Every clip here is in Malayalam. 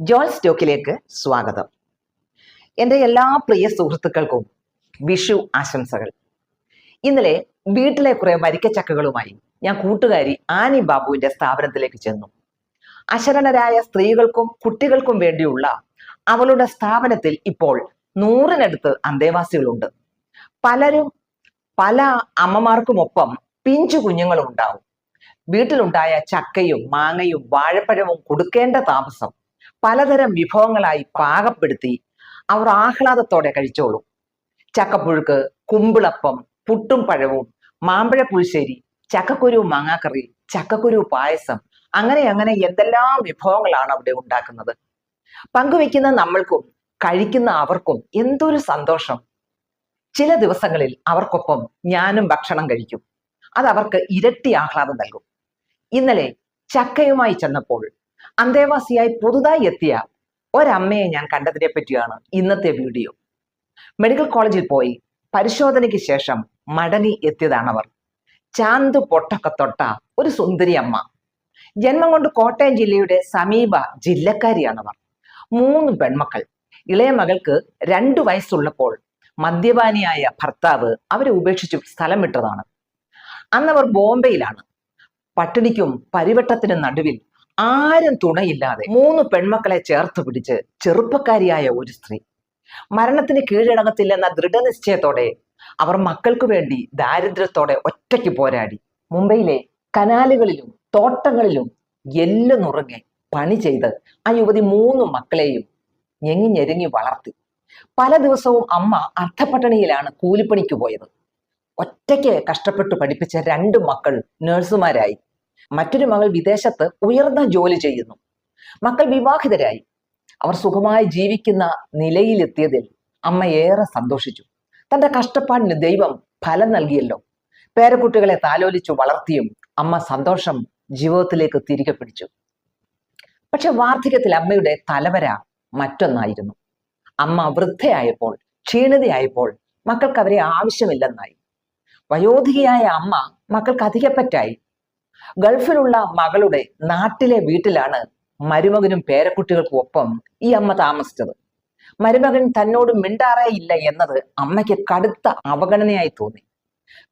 ജോൾ സ്റ്റോക്കിലേക്ക് സ്വാഗതം. എന്റെ എല്ലാ പ്രിയ സുഹൃത്തുക്കൾക്കും വിഷു ആശംസകൾ. ഇന്നലെ വീട്ടിലെ കുറെ മരിക്കച്ചക്കകളുമായി ഞാൻ കൂട്ടുകാരി ആനി ബാബുവിന്റെ സ്ഥാപനത്തിലേക്ക് ചെന്നു. അശരണരായ സ്ത്രീകൾക്കും കുട്ടികൾക്കും വേണ്ടിയുള്ള അവളുടെ സ്ഥാപനത്തിൽ ഇപ്പോൾ നൂറിനടുത്ത് അന്തേവാസികളുണ്ട്. പലരും പല അമ്മമാർക്കുമൊപ്പം പിഞ്ചു കുഞ്ഞുങ്ങളും ഉണ്ടാവും വീട്ടിലുണ്ടായ ചക്കയും മാങ്ങയും വാഴപ്പഴവും കൊടുക്കേണ്ട താമസം പലതരം വിഭവങ്ങളായി പാകപ്പെടുത്തി അവർ ആഹ്ലാദത്തോടെ കഴിച്ചോളും. ചക്കപ്പുഴുക്ക് കുമ്പിളപ്പം പുട്ടും പഴവും മാമ്പഴ പുളിശ്ശേരി ചക്കക്കുരു മാങ്ങാക്കറി ചക്കക്കുരു പായസം അങ്ങനെ അങ്ങനെ എന്തെല്ലാം വിഭവങ്ങളാണ് അവിടെ ഉണ്ടാക്കുന്നത്. പങ്കുവെക്കുന്ന നമ്മൾക്കും കഴിക്കുന്ന അവർക്കും എന്തൊരു സന്തോഷം. ചില ദിവസങ്ങളിൽ അവർക്കൊപ്പം ഞാനും ഭക്ഷണം കഴിക്കും. അത് അവർക്ക് ഇരട്ടി ആഹ്ലാദം നൽകും. ഇന്നലെ ചക്കയുമായി ചെന്നപ്പോൾ അന്തേവാസിയായി പുതുതായി എത്തിയ ഒരമ്മയെ ഞാൻ കണ്ടതിനെ പറ്റിയാണ് ഇന്നത്തെ വീഡിയോ. മെഡിക്കൽ കോളേജിൽ പോയി പരിശോധനയ്ക്ക് ശേഷം മടങ്ങി എത്തിയതാണവർ. ചാന്ത് പൊട്ടൊക്കെ തൊട്ട ഒരു സുന്ദരി അമ്മ. ജന്മം കൊണ്ട് കോട്ടയം ജില്ലയുടെ സമീപ ജില്ലക്കാരിയാണവർ. മൂന്ന് പെൺമക്കൾ. ഇളയ മകൾക്ക് രണ്ടു വയസ്സുള്ളപ്പോൾ മദ്യപാനിയായ ഭർത്താവ് അവരെ ഉപേക്ഷിച്ചു സ്ഥലം വിട്ടതാണ്. അന്നവർ ബോംബെയിലാണ്. പട്ടിണിക്കും പരിവട്ടത്തിനും നടുവിൽ ആരും തുണയില്ലാതെ മൂന്ന് പെൺമക്കളെ ചേർത്ത് പിടിച്ച് ചെറുപ്പക്കാരിയായ ഒരു സ്ത്രീ. മരണത്തിന് കീഴടങ്ങത്തില്ലെന്ന ദൃഢനിശ്ചയത്തോടെ അവർ മക്കൾക്ക് വേണ്ടി ദാരിദ്ര്യത്തോടെ ഒറ്റയ്ക്ക് പോരാടി. മുംബൈയിലെ കനാലുകളിലും തോട്ടങ്ങളിലും എല്ലു നുറുങ്ങെ പണി ചെയ്ത് ആ യുവതി മൂന്ന് മക്കളെയും ഞെങ്ങി ഞെരുങ്ങി വളർത്തി. പല ദിവസവും അമ്മ അർത്ഥപട്ടണിയിലാണ് കൂലിപ്പണിക്ക് പോയത്. ഒറ്റയ്ക്ക് കഷ്ടപ്പെട്ട് പഠിപ്പിച്ച രണ്ട് മക്കൾ നഴ്സുമാരായി. മറ്റൊരു മകൾ വിദേശത്ത് ഉയർന്ന ജോലി ചെയ്യുന്നു. മക്കൾ വിവാഹിതരായി. അവർ സുഖമായി ജീവിക്കുന്ന നിലയിലെത്തിയതിൽ അമ്മ ഏറെ സന്തോഷിച്ചു. തന്റെ കഷ്ടപ്പാടിന് ദൈവം ഫലം നൽകിയല്ലോ. പേരക്കുട്ടികളെ താലോലിച്ചു വളർത്തിയും അമ്മ സന്തോഷം ജീവിതത്തിലേക്ക് തിരികെ പിടിച്ചു. പക്ഷെ വാർദ്ധക്യത്തിൽ അമ്മയുടെ തലവര മറ്റൊന്നായിരുന്നു. അമ്മ വൃദ്ധയായപ്പോൾ ക്ഷീണിതയായപ്പോൾ മക്കൾക്ക് അവരെ ആവശ്യമില്ലെന്നായി. വയോധികയായ അമ്മ മക്കൾക്ക് അധികപ്പറ്റായി. ഗൾഫിലുള്ള മകളുടെ നാട്ടിലെ വീട്ടിലാണ് മരുമകനും പേരക്കുട്ടികൾക്കും ഒപ്പം ഈ അമ്മ താമസിച്ചത്. മരുമകൻ തന്നോട് മിണ്ടാറേ ഇല്ല എന്നത് അമ്മയ്ക്ക് കടുത്ത അവഗണനയായി തോന്നി.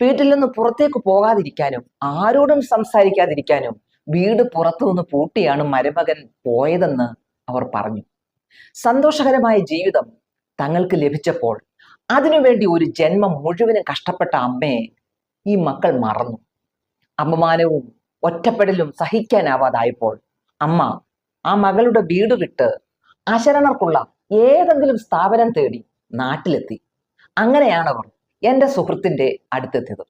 വീട്ടിൽ നിന്ന് പുറത്തേക്ക് പോകാതിരിക്കാനും ആരോടും സംസാരിക്കാതിരിക്കാനും വീട് പുറത്തു നിന്ന് പൂട്ടിയാണ് മരുമകൻ പോയതെന്ന് അവർ പറഞ്ഞു. സന്തോഷകരമായ ജീവിതം തങ്ങൾക്ക് ലഭിച്ചപ്പോൾ അതിനുവേണ്ടി ഒരു ജന്മം മുഴുവനും കഷ്ടപ്പെട്ട അമ്മയെ ഈ മക്കൾ മറന്നു. അപമാനവും ഒറ്റപ്പെടലും സഹിക്കാനാവാതായപ്പോൾ അമ്മ ആ മകളുടെ വീട് വിട്ട് അശരണർക്കുള്ള ഏതെങ്കിലും സ്ഥാപനം തേടി നാട്ടിലെത്തി. അങ്ങനെയാണ് അവർ എന്റെ സുഹൃത്തിന്റെ അടുത്തെത്തിയത്.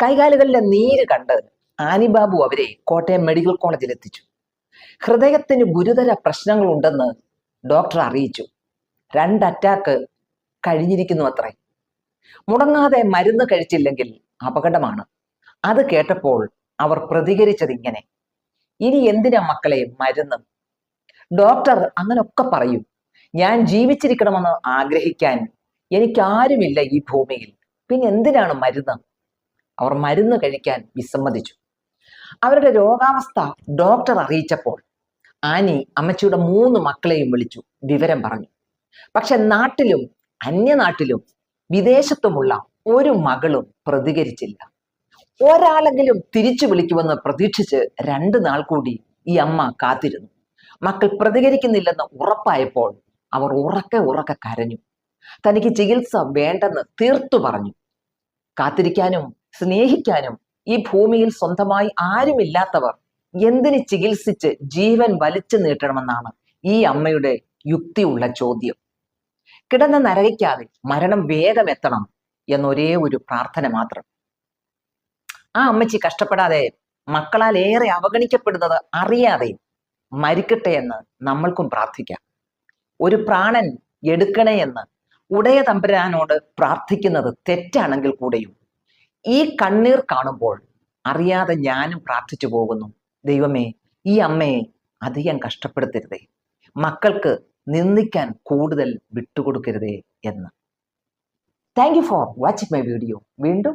കൈകാലുകളിലെ നീര് കണ്ട് ആനിബാബു അവരെ കോട്ടയം മെഡിക്കൽ കോളേജിൽ എത്തിച്ചു ഹൃദയത്തിന് ഗുരുതര പ്രശ്നങ്ങളുണ്ടെന്ന് ഡോക്ടർ അറിയിച്ചു. രണ്ട് അറ്റാക്ക് കഴിഞ്ഞിരിക്കുന്നു അത്രേ മുടങ്ങാതെ മരുന്ന് കഴിച്ചില്ലെങ്കിൽ അപകടമാണ്. അത് കേട്ടപ്പോൾ അവർ പ്രതികരിച്ചത് ഇങ്ങനെ. ഇനി എന്തിനാ മക്കളെ മരുന്ന്? ഡോക്ടർ അങ്ങനൊക്കെ പറയും. ഞാൻ ജീവിച്ചിരിക്കണമെന്ന് ആഗ്രഹിക്കാൻ എനിക്കാരുമില്ല ഈ ഭൂമിയിൽ. പിന്നെ എന്തിനാണ് മരുന്ന്? അവർ മരുന്ന് കഴിക്കാൻ വിസമ്മതിച്ചു. അവരുടെ രോഗാവസ്ഥ ഡോക്ടർ അറിയിച്ചപ്പോൾ ആനി അമ്മച്ചിയുടെ മൂന്ന് മക്കളെയും വിളിച്ചു. വിവരം പറഞ്ഞു. പക്ഷെ നാട്ടിലും അന്യനാട്ടിലും വിദേശത്തുമുള്ള ഒരു മകളും പ്രതികരിച്ചില്ല. ഒരാളെങ്കിലും തിരിച്ചു വിളിക്കുമെന്ന് പ്രതീക്ഷിച്ച് രണ്ടു നാൾ കൂടി ഈ അമ്മ കാത്തിരുന്നു. മക്കൾ പ്രതികരിക്കുന്നില്ലെന്ന് ഉറപ്പായപ്പോൾ അവർ ഉറക്കെ ഉറക്കെ കരഞ്ഞു. തനിക്ക് ചികിത്സ വേണ്ടെന്ന് തീർത്തു പറഞ്ഞു. കാത്തിരിക്കാനും സ്നേഹിക്കാനും ഈ ഭൂമിയിൽ സ്വന്തമായി ആരുമില്ലാത്തവർ എന്തിന് ചികിത്സിച്ച് ജീവൻ വലിച്ചു നീട്ടണമെന്നാണ് ഈ അമ്മയുടെ യുക്തിയുള്ള ചോദ്യം. കിടന്ന് നരകിക്കാതെ മരണം വേഗം എത്തണം എന്നൊരേ ഒരു പ്രാർത്ഥന മാത്രം. ആ അമ്മച്ചി കഷ്ടപ്പെടാതെ മക്കളാൽ ഏറെ അവഗണിക്കപ്പെടുന്നത് അറിയാതെ മരിക്കട്ടെ എന്ന് നമ്മൾക്കും പ്രാർത്ഥിക്കാം. ഒരു പ്രാണൻ എടുക്കണേ എന്ന് ഉടയ തമ്പുരാനോട് പ്രാർത്ഥിക്കുന്നത് തെറ്റാണെങ്കിൽ കൂടെയും ഈ കണ്ണീർ കാണുമ്പോൾ അറിയാതെ ഞാനും പ്രാർത്ഥിച്ചു പോകുന്നു. ദൈവമേ ഈ അമ്മയെ അധികം കഷ്ടപ്പെടുത്തരുതേ. മക്കൾക്ക് നിന്ദിക്കാൻ കൂടുതൽ വിട്ടുകൊടുക്കരുതേ എന്ന്. Thank you for watching my video വീണ്ടും